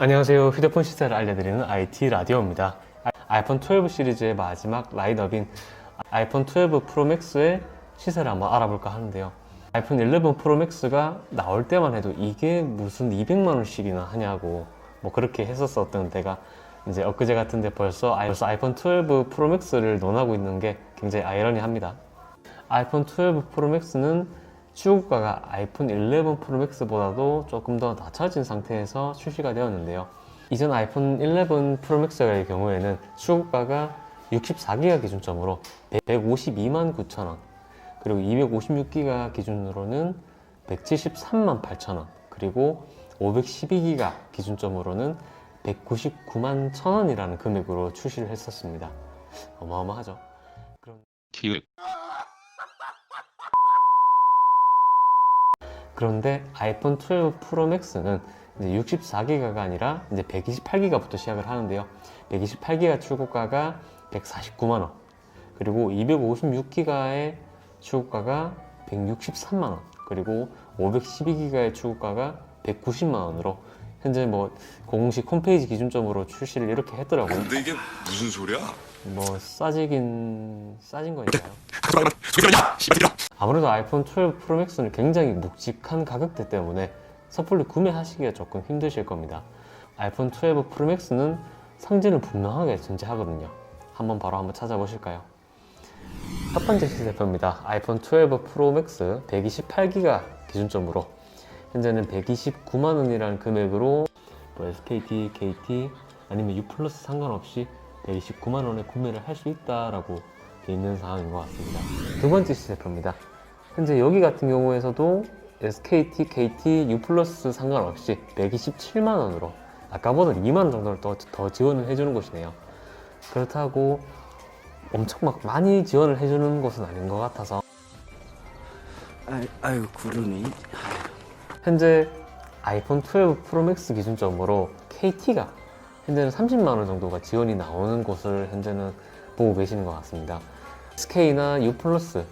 안녕하세요. 휴대폰 시세를 알려드리는 IT 라디오입니다. 아- 아이폰 12 시리즈의 마지막 라인업인 아이폰 12 프로 맥스의 시세를 한번 알아볼까 하는데요. 아이폰 11 프로 맥스가 나올 때만 해도 이게 무슨 200만 원씩이나 하냐고 뭐 그렇게 했었었던 때가 이제 엊그제 같은데 벌써 벌써 아이폰 12 프로 맥스를 논하고 있는 게 굉장히 아이러니합니다. 아이폰 12 프로 맥스는 출고가가 아이폰 11 프로 맥스보다도 조금 더 낮춰진 상태에서 출시가 되었는데요. 이전 아이폰 11 프로 맥스의 경우에는 출고가가 64기가 기준점으로 152만 9천 원, 그리고 256기가 기준으로는 173만 8천 원, 그리고 512기가 기준점으로는 199만 1천 원이라는 금액으로 출시를 했었습니다. 어마어마하죠. 기획 그런데 아이폰 12 프로 맥스는 이제 64기가가 아니라 이제 128기가부터 시작을 하는데요. 128기가 출고가가 149만 원, 그리고 256기가의 출고가가 163만 원, 그리고 512기가의 출고가가 190만 원으로 현재 뭐 공식 홈페이지 기준점으로 출시를 이렇게 했더라고요. 근데 이게 무슨 소리야? 뭐 싸지긴 싸진 거니까요. 씨발이야! 아무래도 아이폰 12 프로 맥스는 굉장히 묵직한 가격대 때문에 섣불리 구매하시기가 조금 힘드실 겁니다. 아이폰 12 프로 맥스는 성질은 분명하게 존재하거든요. 한번 바로 한번 찾아보실까요? 첫 번째 시세표입니다. 아이폰 12 프로 맥스 128기가 기준점으로 현재는 129만 원이라는 금액으로 뭐 SKT, KT 아니면 U 플러스 상관없이 129만 원에 구매를 할 수 있다라고 돼 있는 상황인 것 같습니다. 두 번째 시세표입니다. 현재 여기 같은 경우에서도 SKT, KT, U 플러스 상관없이 127만 원으로 아까보다 2만 원 정도를 더, 더 지원을 해주는 곳이네요. 그렇다고 엄청 막 많이 지원을 해주는 곳은 아닌 것 같아서 아, 아유 구름이 현재 아이폰 12 프로 맥스 기준점으로 KT가 현재는 30만 원 정도가 지원이 나오는 곳을 현재는 보고 계시는 것 같습니다. SK나 U 플러스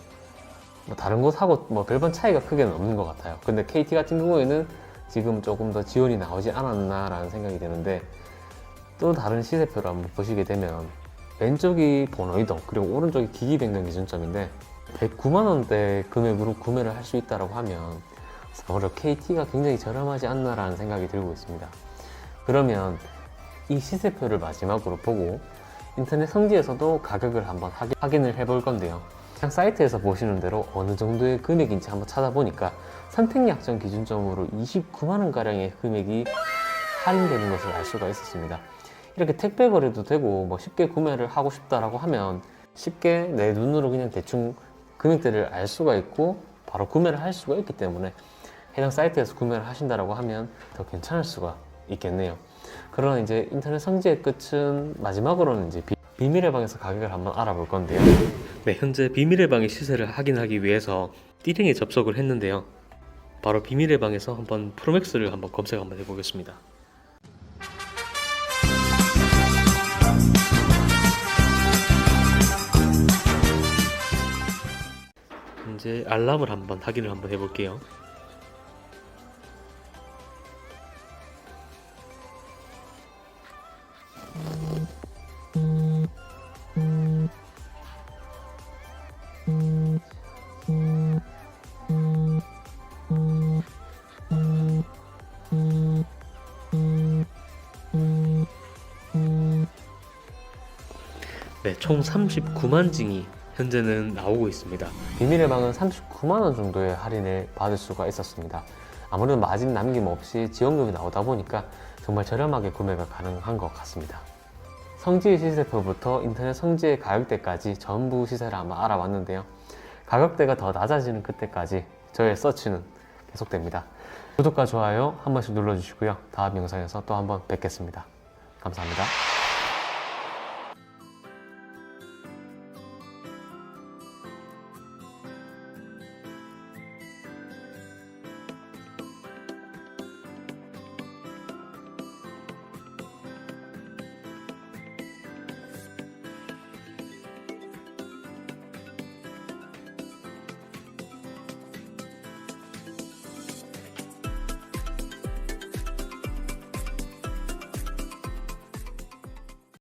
뭐 다른 곳 하고 뭐 별반 차이가 크게는 없는 것 같아요. 근데 KT 같은 경우에는 지금 조금 더 지원이 나오지 않았나라는 생각이 드는데 또 다른 시세표를 한번 보시게 되면 왼쪽이 번호 이동 그리고 오른쪽이 기기 변경 기준점인데 109만 원대 금액으로 구매를 할 수 있다고 하면 아무래도 KT가 굉장히 저렴하지 않나라는 생각이 들고 있습니다. 그러면 이 시세표를 마지막으로 보고 인터넷 성지에서도 가격을 한번 확인- 확인을 해볼 건데요. 그냥 사이트에서 보시는 대로 어느 정도의 금액인지 한번 찾아보니까 선택약정 기준점으로 29만 원가량의 금액이 할인되는 것을 알 수가 있었습니다. 이렇게 택배 거래도 되고 뭐 쉽게 구매를 하고 싶다라고 하면 쉽게 내 눈으로 그냥 대충 금액대를 알 수가 있고 바로 구매를 할 수가 있기 때문에 해당 사이트에서 구매를 하신다라고 하면 더 괜찮을 수가 있겠네요. 그러나 이제 인터넷 성지의 끝은 마지막으로는 이제 비, 비밀의 방에서 가격을 한번 알아볼 건데요. 네, 현재 비밀의 방의 시세를 확인하기 위해서 띠링에 접속을 했는데요. 바로 비밀의 방에서 한번 프로맥스를 한번 검색 한번 해보겠습니다. 이제 알람을 한번 확인을 한번 해볼게요. 네, 총 39만 징이 현재는 나오고 있습니다. 비밀의 방은 39만 원 정도의 할인을 받을 수가 있었습니다. 아무래도 마진 남김 없이 지원금이 나오다 보니까 정말 저렴하게 구매가 가능한 것 같습니다. 성지의 시세표부터 인터넷 성지의 가격대까지 전부 시세를 한번 알아봤는데요. 가격대가 더 낮아지는 그때까지 저의 서치는 계속됩니다. 구독과 좋아요 한 번씩 눌러주시고요. 다음 영상에서 또 한 번 뵙겠습니다. 감사합니다.